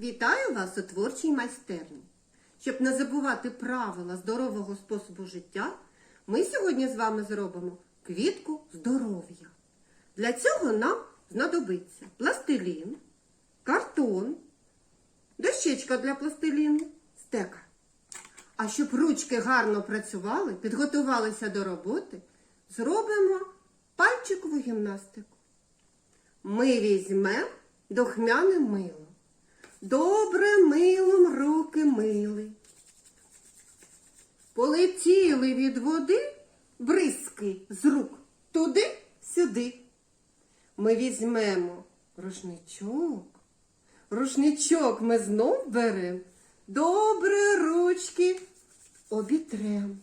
Вітаю вас у творчій майстерні. Щоб не забувати правила здорового способу життя, ми сьогодні з вами зробимо квітку здоров'я. Для цього нам знадобиться пластилін, картон, дощечка для пластиліну, стека. А щоб ручки гарно працювали, підготувалися до роботи, зробимо пальчикову гімнастику. Ми візьмемо духмяне мило. Добре милом руки мили. Полетіли від води бризки з рук туди-сюди. Ми візьмемо рушничок. Рушничок ми знов беремо. Добре ручки обітрем.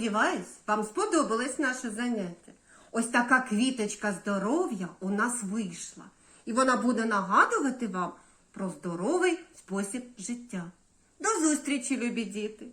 Сподіваюсь, вам сподобалось наше заняття. Ось така квіточка здоров'я у нас вийшла. І вона буде нагадувати вам про здоровий спосіб життя. До зустрічі, любі діти!